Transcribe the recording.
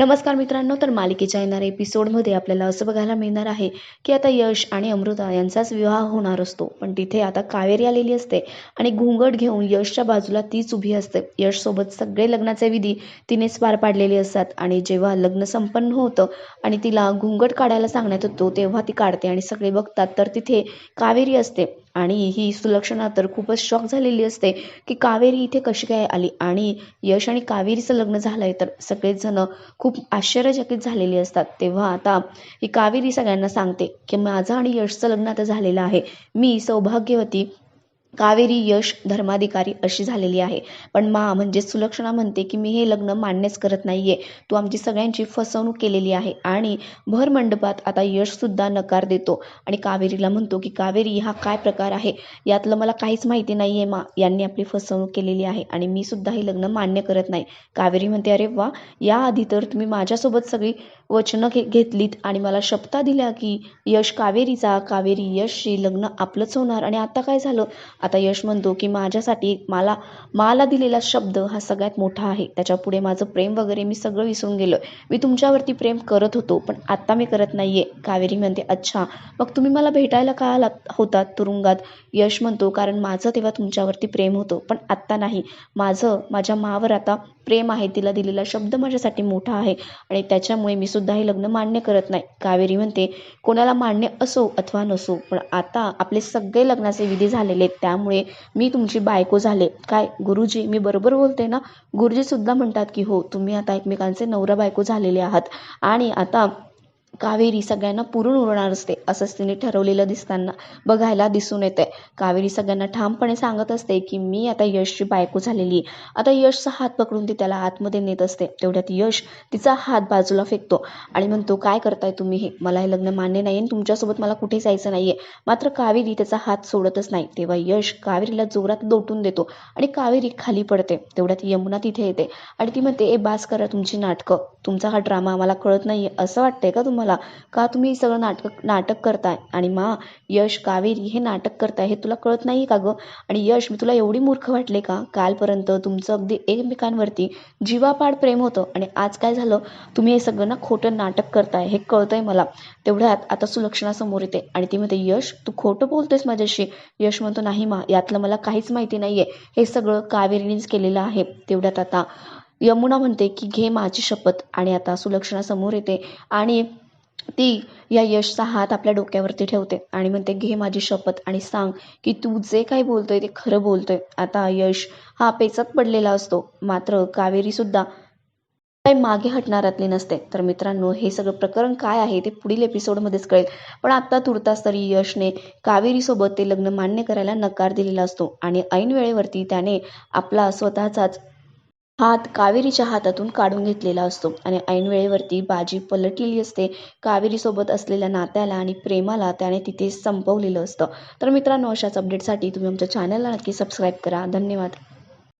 नमस्कार मित्रांनो तर मालिकेच्या येणाऱ्या एपिसोडमध्ये आपल्याला असं बघायला मिळणार आहे की आता यश आणि अमृता यांचाच विवाह होणार असतो. पण तिथे आता कावेरी आलेली असते आणि घुंगट घेऊन यशच्या बाजूला तीच उभी असते. यशसोबत सगळे लग्नाचे विधी तिनेच पार पाडलेले असतात आणि जेव्हा लग्न संपन्न होतं आणि तिला घुंगट काढायला सांगण्यात येतो तेव्हा ती काढते आणि सगळे बघतात. तर तिथे कावेरी असते. आणि ही सुलक्षणा तर खूपच शॉक झालेली असते की कावेरी इथे कशी काय आली? आणि यश आणि कावेरीचं लग्न झालंय तर सगळेजण खूप आश्चर्यचकित झालेली असतात. तेव्हा आता ही कावेरी सगळ्यांना सांगते की माझं आणि यशचं लग्न आता झालेलं आहे. मी सौभाग्यवती कावेरी यश धर्माधिकारी अशी झालेली आहे. पण मा म्हणजे सुलक्षणा म्हणते की मी हे लग्न मान्यच करत नाहीये. तू आमची सगळ्यांची फसवणूक केलेली आहे आणि भर मंडपात आता यशसुद्धा नकार देतो. आणि कावेरीला म्हणतो की कावेरी हा काय प्रकार आहे? यातलं मला काहीच माहिती नाही आहे मा. यांनी आपली फसवणूक केलेली आहे आणि मी सुद्धा हे लग्न मान्य करत नाही. कावेरी म्हणते अरे वा! याआधी तर तुम्ही माझ्यासोबत सगळी वचनं घे घेतलीत आणि मला शपथा दिल्या की यश कावेरीचा कावेरी यशशी लग्न आपलंच होणार. आणि आता काय झालं? आता यश म्हणतो की माझ्यासाठी मला मला दिलेला शब्द हा सगळ्यात मोठा आहे. त्याच्या पुढे माझं प्रेम वगैरे मी सगळं विसरून गेलो मी तुमच्यावरती प्रेम करत होतो पण आत्ता मी करत नाही आहे कावेरी म्हणते अच्छा मग तुम्ही मला भेटायला का आलात होतात तुरुंगात? यश म्हणतो कारण माझं तेव्हा तुमच्यावरती प्रेम होतं पण आत्ता नाही. माझं माझ्या मावर आता प्रेम आहे. तिला दिलेला शब्द माझ्यासाठी मोठा आहे आणि त्याच्यामुळे मी सुद्धा हे लग्न मान्य करत नाही. कावेरी म्हणते कोणाला मान्य असो अथवा नसो पण आता आपले सगळे लग्नाचे विधी झालेले आहेत. त्या त्यामुळे मी तुमची बायको झाले. काय? गुरुजी मी बरोबर बोलते ना? गुरुजी सुद्धा म्हणतात की हो तुम्ही आता एकमेकांचे नवरा बायको झालेले आहात. आणि आता कावेरी सगळ्यांना पुरून उरणार असते असंच तिने ठरवलेलं दिसताना बघायला दिसून येते कावेरी सगळ्यांना ठामपणे सांगत असते की मी आता यशची बायको झालेली आहे. आता यशचा हात पकडून ती त्याला आतमध्ये नेत असते. तेवढ्यात यश तिचा हात बाजूला फेकतो आणि म्हणतो काय करताय तुम्ही हे? मला हे लग्न मान्य नाही आणि तुमच्यासोबत मला कुठे जायचं नाही आहे मात्र कावेरी त्याचा हात सोडतच नाही. तेव्हा यश कावेरीला जोरात लोटून देतो आणि कावेरी खाली पडते. तेवढ्यात यमुना तिथे येते आणि ती म्हणते ए बास करा तुमची नाटकं. तुमचा हा ड्रामा मला कळत नाही आहे असं वाटतंय का तुम्हाला? का तुम्ही सगळं नाटक नाटक करताय? आणि मा यश कावेरी हे नाटक करताय हे तुला कळत नाही का गं? आणि यश मी तुला एवढी मूर्ख वाटले का? कालपर्यंत तुमचं अगदी एकमेकांवरती जीवापाड प्रेम होतं. आणि आज काय झालं? तुम्ही हे सगळं ना खोटं नाटक करताय हे कळतंय मला. तेवढ्यात आता सुलक्षणा समोर येते. आणि ती म्हणते यश तू खोटं बोलतोयस माझ्याशी. यश म्हणतो नाही मा यातलं मला काहीच माहिती नाहीये. हे सगळं कावेरीनेच केलेलं आहे. तेवढ्यात आता यमुना म्हणते की घे माझी शपथ. आणि आता सुलक्षणा समोर येते. आणि ती या यशचा हात आपल्या डोक्यावरती ठेवते आणि म्हणते घे माझी शपथ आणि सांग की तू जे काही बोलतोय ते खरं बोलतोय. आता यश हा पेचत पडलेला असतो. मात्र कावेरीसुद्धा काही मागे हटणाऱ्यातली नसते. तर मित्रांनो हे सगळं प्रकरण काय आहे ते पुढील एपिसोडमध्येच कळेल. पण आत्ता तुर्तास तरी यशने कावेरीसोबत ते लग्न मान्य करायला नकार दिलेला असतो आणि ऐन वेळेवरती त्याने आपला स्वतःचाच हात कावेरीच्या हातातून काढून घेतलेला असतो. आणि ऐनवेळेवरती बाजी पलटलेली असते. कावेरीसोबत असलेल्या नात्याला आणि प्रेमाला त्याने तिथे संपवलेलं असतं. तर मित्रांनो अशाच अपडेटसाठी तुम्ही आमच्या चॅनलला नक्की सबस्क्राईब करा. धन्यवाद.